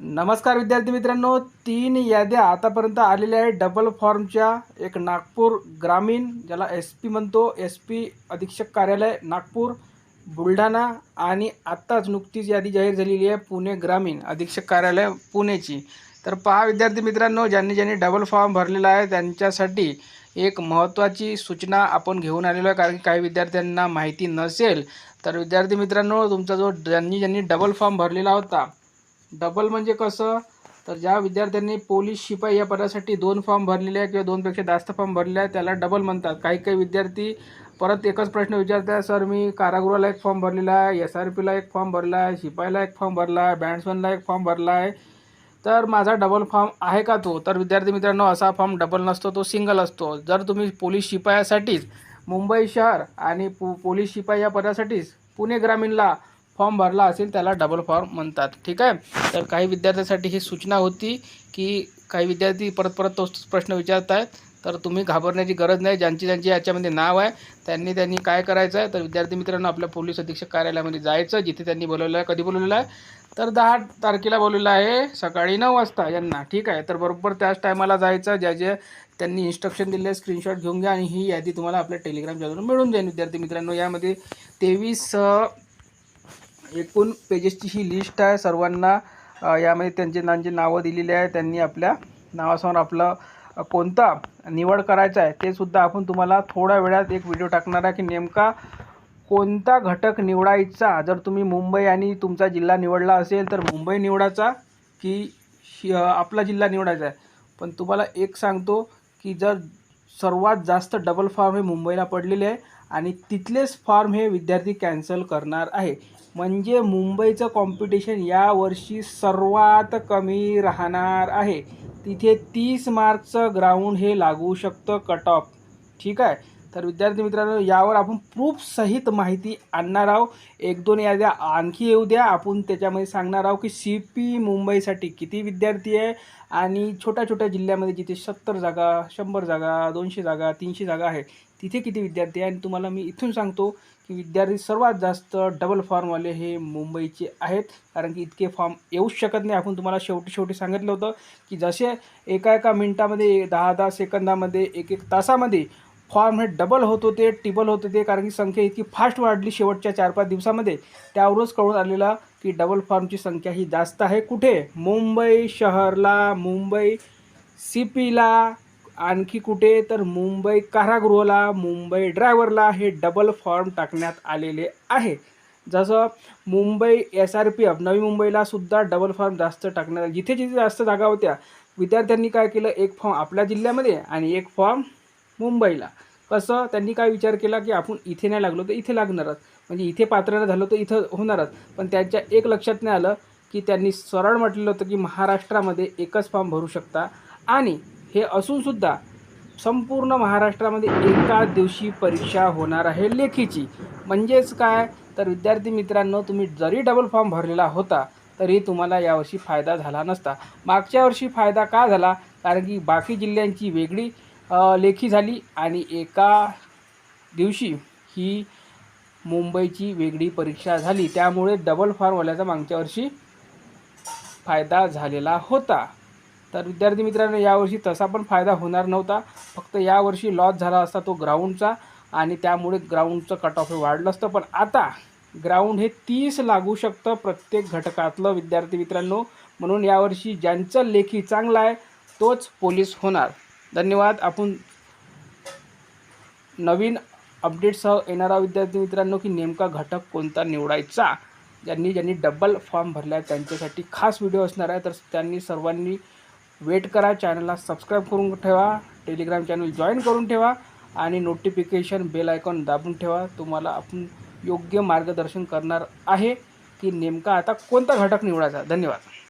नमस्कार विद्यार्थी मित्रांनो तीन याद्या आतापर्यंत आलेल्या आहेत. डबल फॉर्मच्या एक नागपूर ग्रामीण ज्याला एस पी म्हणतो. एस पी अधीक्षक कार्यालय नागपूर बुलढाणा आणि आत्ताच नुकतीच यादी जाहीर झालेली आहे पुणे ग्रामीण अधीक्षक कार्यालय पुणेची. तर पहा विद्यार्थी मित्रांनो ज्यांनी ज्यांनी डबल फॉर्म भरलेला आहे त्यांच्यासाठी एक महत्त्वाची सूचना आपण घेऊन आलेलो आहे. कारण की काही विद्यार्थ्यांना माहिती नसेल तर विद्यार्थी मित्रांनो तुमचा जो ज्यांनी ज्यांनी डबल फॉर्म भरलेला होता डबल म्हणजे कसं? तर ज्या विद्यार्थ्यांनी पोलीस शिपाई या पदासाठी दोन फॉर्म भरलेले आहे किंवा दोनपेक्षा जास्त फॉर्म भरलेले आहे त्याला डबल म्हणतात. काही काही विद्यार्थी परत एकच प्रश्न विचारतात सर मी कारागृहाला एक फॉर्म भरलेला आहे एस आर पीला एक फॉर्म भरला आहे शिपाईला एक फॉर्म भरला आहे बँड्समॅनला एक फॉर्म भरला आहे. तर माझा डबल फॉर्म आहे का तो? तर विद्यार्थी मित्रांनो असा फॉर्म डबल नसतो तो सिंगल असतो. जर तुम्ही पोलीस शिपायासाठीच मुंबई शहर आणि पो पोलीस शिपाई या पदासाठीच पुणे ग्रामीणला फॉर्म भरला असेल त्याला डबल फॉर्म म्हणतात. ठीक आहे? तर काही विद्यार्थ्यांसाठी ही सूचना होती की काही विद्यार्थी परत परत तोच प्रश्न विचारत आहेत तर तुम्ही घाबरण्याची गरज नाही. ज्यांची ज्यांची याच्यामध्ये नाव आहे त्यांनी त्यांनी काय करायचं आहे तर विद्यार्थी मित्रांनो आपल्या पोलीस अधीक्षक कार्यालयामध्ये जायचं जिथे त्यांनी बोलवलं आहे कधी बोलवलेलं आहे? तर दहा तारखेला बोलवलं आहे सकाळी नऊ वाजता यांना. ठीक आहे? तर बरोबर त्याच टायमाला जायचं. ज्या जे त्यांनी इन्स्ट्रक्शन दिले स्क्रीनशॉट घेऊन घ्या आणि ही यादी तुम्हाला आपल्या टेलिग्राम चॅनलवर मिळून जाईल. विद्यार्थी मित्रांनो यामध्ये तेवीस एकूण पेजेसची ही लिस्ट आहे. सर्वांना यामध्ये त्यांचे त्यांची नावं दिलेली आहे त्यांनी आपल्या नावासमोर आपलं कोणता निवड करायचा आहे ते सुद्धा आपण तुम्हाला थोड्या वेळात एक व्हिडिओ टाकणार आहे की नेमका कोणता घटक निवडायचा. जर तुम्ही मुंबई आणि तुमचा जिल्हा निवडला असेल तर मुंबई निवडायचा की आपला जिल्हा निवडायचा आहे? पण तुम्हाला एक सांगतो की जर सर्वात जास्त डबल फॉर्म हे मुंबईला पडलेले आहे आणि तिथलेच फॉर्म हे विद्यार्थी कॅन्सल करणार आहे. म्हणजे मुंबईचं कॉम्पिटिशन यावर्षी सर्वात कमी राहणार आहे. तिथे तीस मार्कचं ग्राउंड हे लागू शकतं कट ऑफ ठीक आहे? तर विद्यार्थी मित्रांनो यावर आपण प्रूफ सहित माहिती आणणार आहोत. एक दोन याद्या आणखी येऊ द्या. आपण त्याच्यामध्ये सांगणार आहोत की सी पी मुंबईसाठी किती विद्यार्थी आहे आणि छोट्या छोट्या जिल्ह्यामध्ये जिथे सत्तर जागा शंभर जागा दोनशे जागा तीनशे जागा आहे तिथे किती विद्यार्थी आहे? आणि तुम्हाला मी इथून सांगतो की विद्यार्थी सर्वात जास्त डबल फॉर्मवाले हे मुंबईचे आहेत. कारण की इतके फॉर्म येऊच शकत नाही. आपण तुम्हाला शेवटी शेवटी सांगितलं होतं की जसे एका एका मिनटामध्ये दहा दहा सेकंदामध्ये एक एक तासामध्ये फॉर्म हे डबल होत होते टिबल होत होते कारण की संख्या इतकी फास्ट वाढली शेवटच्या चार पाच दिवसामध्ये. त्यावरूनच कळून आलेला की डबल फॉर्मची संख्या ही जास्त आहे. कुठे? मुंबई शहरला. मुंबई सी पीला आणखी कुठे? तर मुंबई कारागृहाला. मुंबई ड्रायव्हरला हे डबल फॉर्म टाकण्यात आलेले आहे. जसं Mumbai S R P F Navi मुंबईला सुद्धा डबल फॉर्म जास्त टाकण्यात आले. जिथे जिथे जास्त जागा होत्या विद्यार्थ्यांनी काय केलं? एक फॉर्म आपल्या जिल्ह्यामध्ये आणि एक फॉर्म मुंबईला. कसं त्यांनी काय विचार केला की आपण इथे नाही लागलो तर इथे लागणारच. म्हणजे इथे पात्र नाही झालो तर इथं होणारच. पण त्यांच्या एक लक्षात नाही आलं की त्यांनी सरळ म्हटलेलं होतं की महाराष्ट्रामध्ये एकच फॉर्म भरू शकता. आणि हे असूनसुद्धा संपूर्ण महाराष्ट्रामध्ये एका दिवशी परीक्षा होणार आहे लेखीची. म्हणजेच काय? तर विद्यार्थी मित्रांनो तुम्ही जरी डबल फॉर्म भरलेला होता तरी तुम्हाला यावर्षी फायदा झाला नसता. मागच्या वर्षी फायदा का झाला? कारण की बाकी जिल्ह्यांची वेगळी लेखी झाली आणि एका दिवशी ही मुंबईची वेगळी परीक्षा झाली. त्यामुळे डबल फॉर्मवाल्याचा मागच्या वर्षी फायदा झालेला होता. तर विद्यार्थी मित्रांनो यावर्षी तसा पण फायदा होणार नव्हता. फक्त यावर्षी लॉस झाला असता तो ग्राउंडचा आणि त्यामुळे ग्राउंडचं कट ऑफ हे वाढलं असतं. पण आता ग्राउंड हे तीस लागू शकतं प्रत्येक घटकातलं विद्यार्थी मित्रांनो. म्हणून यावर्षी ज्यांचं लेखी चांगला आहे तोच पोलीस होणार. धन्यवाद. आपण नवीन अपडेटसह येणारा विद्यार्थी मित्रांनो की नेमका घटक कोणता निवडायचा? ज्यांनी ज्यांनी डबल फॉर्म भरला आहे त्यांच्यासाठी खास व्हिडिओ असणार आहे. तर त्यांनी सर्वांनी वेट करा. चॅनलला सबस्क्राईब करून ठेवा. टेलिग्राम चॅनल जॉईन करून ठेवा. आणि नोटिफिकेशन बेल आयकॉन दाबून ठेवा. तुम्हाला आपण योग्य मार्गदर्शन करणार आहे की नेमका आता कोणता घटक निवडायचा? धन्यवाद.